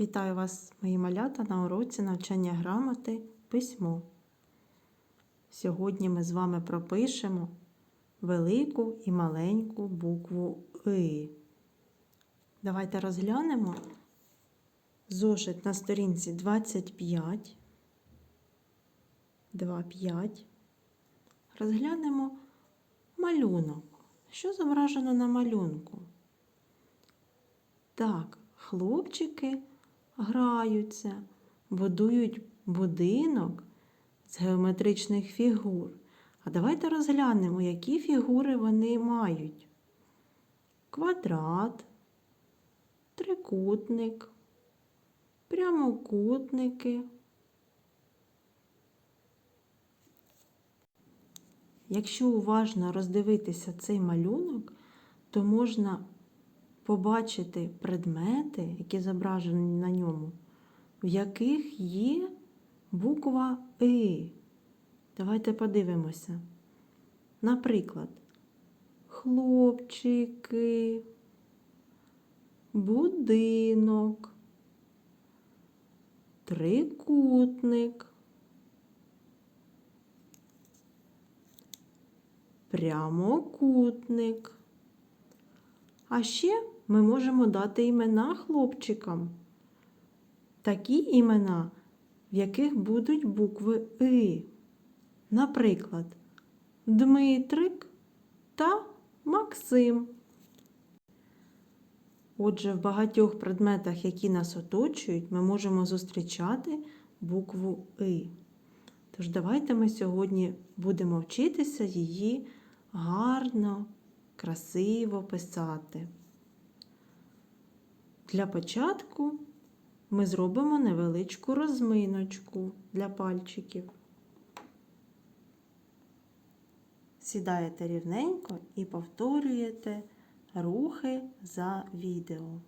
Вітаю вас, мої малята, на уроці навчання грамоти письмо. Сьогодні ми з вами пропишемо велику і маленьку букву И. Давайте розглянемо зошит на сторінці 25. 2,5. Розглянемо малюнок. Що зображено на малюнку? Так, хлопчики граються, будують будинок з геометричних фігур. А давайте розглянемо, які фігури вони мають. Квадрат, трикутник, прямокутники. Якщо уважно роздивитися цей малюнок, то можна побачити предмети, які зображені на ньому, в яких є буква И. Давайте подивимося. Наприклад, хлопчики, будинок, трикутник, прямокутник. А ще ми можемо дати імена хлопчикам. Такі імена, в яких будуть букви И. Наприклад, Дмитрик та Максим. Отже, в багатьох предметах, які нас оточують, ми можемо зустрічати букву И. Тож давайте ми сьогодні будемо вчитися її гарно, красиво писати. Для початку ми зробимо невеличку розминочку для пальчиків. Сідаєте рівненько і повторюєте рухи за відео.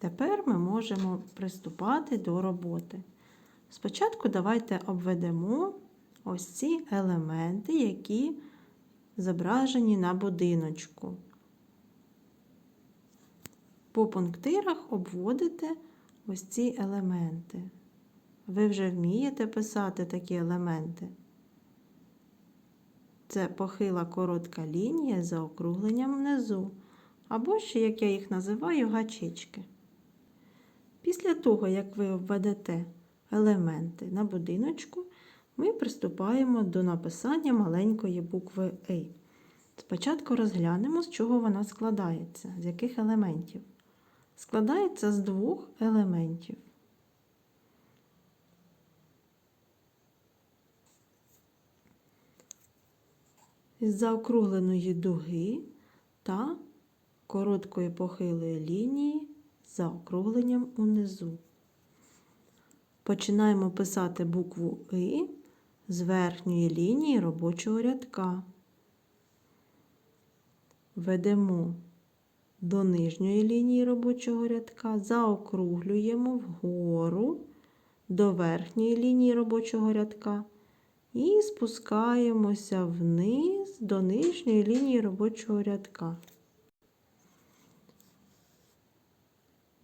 Тепер ми можемо приступати до роботи. Спочатку давайте обведемо ось ці елементи, які зображені на будиночку. По пунктирах обводите ось ці елементи. Ви вже вмієте писати такі елементи. Це похила коротка лінія за округленням внизу, або ще, як я їх називаю, гачечки. Після того, як ви обведете елементи на будиночку, ми приступаємо до написання маленької букви «И». Спочатку розглянемо, з чого вона складається, з яких елементів. Складається з двох елементів. Із заокругленої дуги та короткої похилої лінії заокругленням унизу. Починаємо писати букву И з верхньої лінії робочого рядка. Ведемо до нижньої лінії робочого рядка, заокруглюємо вгору до верхньої лінії робочого рядка І спускаємося вниз до нижньої лінії робочого рядка.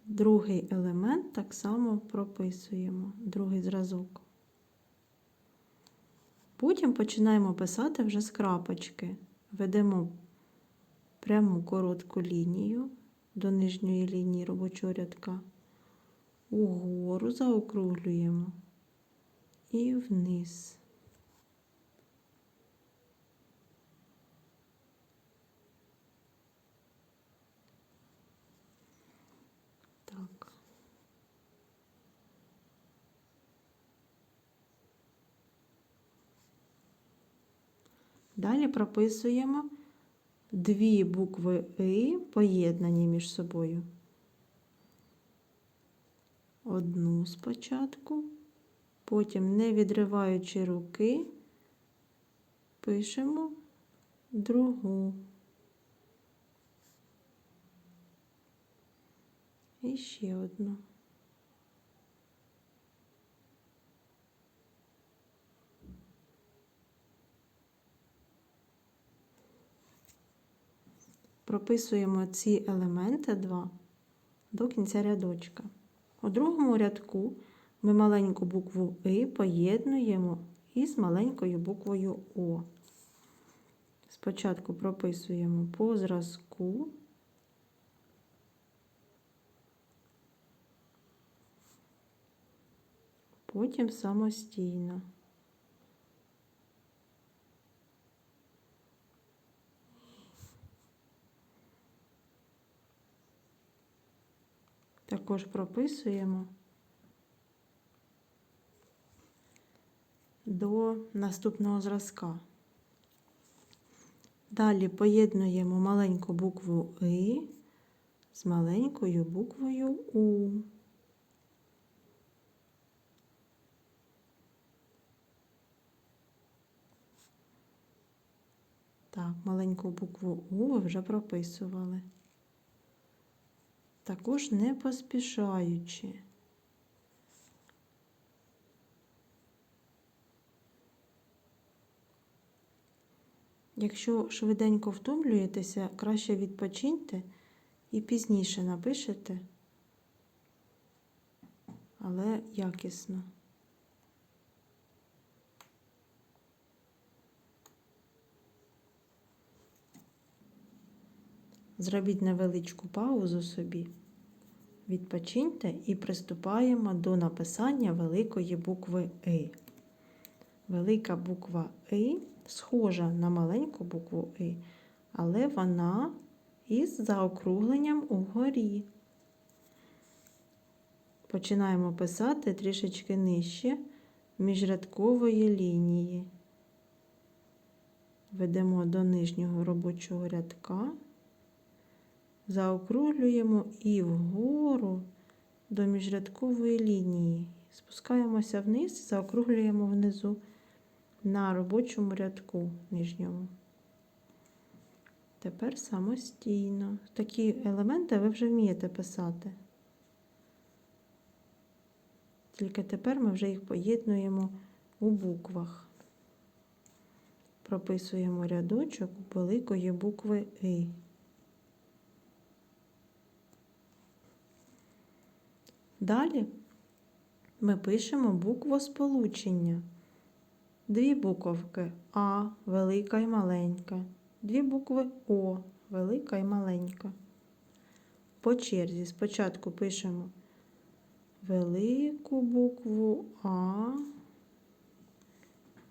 Другий елемент так само прописуємо, другий зразок. Потім починаємо писати вже з крапочки. Ведемо пряму коротку лінію до нижньої лінії робочого рядка. Угору заокруглюємо і вниз. Далі прописуємо дві букви И поєднані між собою. Одну спочатку, потім, не відриваючи руки, пишемо другу. І ще одну. Прописуємо ці елементи два до кінця рядочка. У другому рядку ми маленьку букву И поєднуємо із маленькою буквою О. Спочатку прописуємо по зразку. Потім самостійно. Також прописуємо до наступного зразка. Далі поєднуємо маленьку букву И з маленькою буквою У. Так, маленьку букву У ви вже прописували. Також не поспішаючи. Якщо швиденько втомлюєтеся, краще відпочиньте і пізніше напишете, але якісно. Зробіть невеличку паузу собі. Відпочиньте і приступаємо до написання великої букви И. Велика буква И схожа на маленьку букву И, але вона із заокругленням угорі. Починаємо писати трішечки нижче міжрядкової лінії. Ведемо до нижнього робочого рядка заокруглюємо і вгору до міжрядкової лінії. Спускаємося вниз, заокруглюємо внизу на робочому рядку нижньому. Тепер самостійно. Такі елементи ви вже вмієте писати. Тільки тепер ми вже їх поєднуємо у буквах. Прописуємо рядочок великої букви И. Далі ми пишемо букву сполучення. Дві буковки А, велика і маленька. Дві букви О, велика і маленька. По черзі спочатку пишемо велику букву А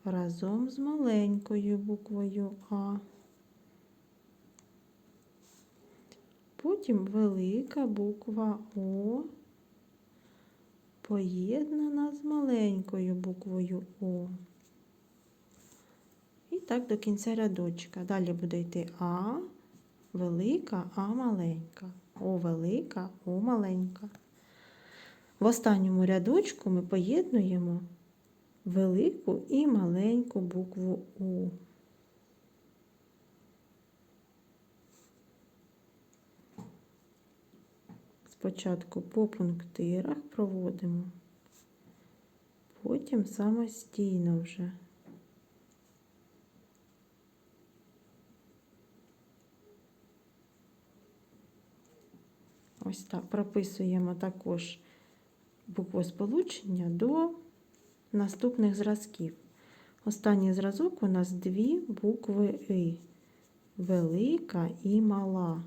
разом з маленькою буквою А. Потім велика буква О поєднана з маленькою буквою О. І так до кінця рядочка. Далі буде йти А велика, А маленька. О велика, О маленька. В останньому рядочку ми поєднуємо велику і маленьку букву У. спочатку по пунктирах проводимо, потім самостійно вже. Ось так прописуємо також букву сполучення до наступних зразків. Останній зразок у нас дві букви И велика і мала.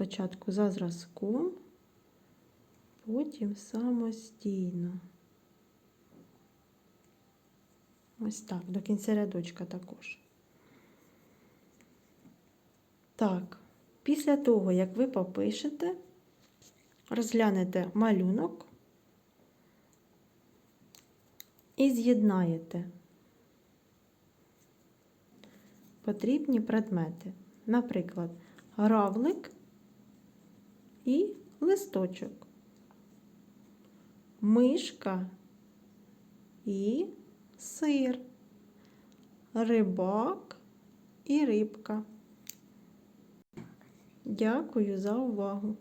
Спочатку за зразком, потім самостійно. Ось так, до кінця рядочка також. Так, після того, як ви попишете, розглянете малюнок і з'єднаєте потрібні предмети. Наприклад, гравлик і листочок, мишка і сир, рибак і рибка. Дякую за увагу!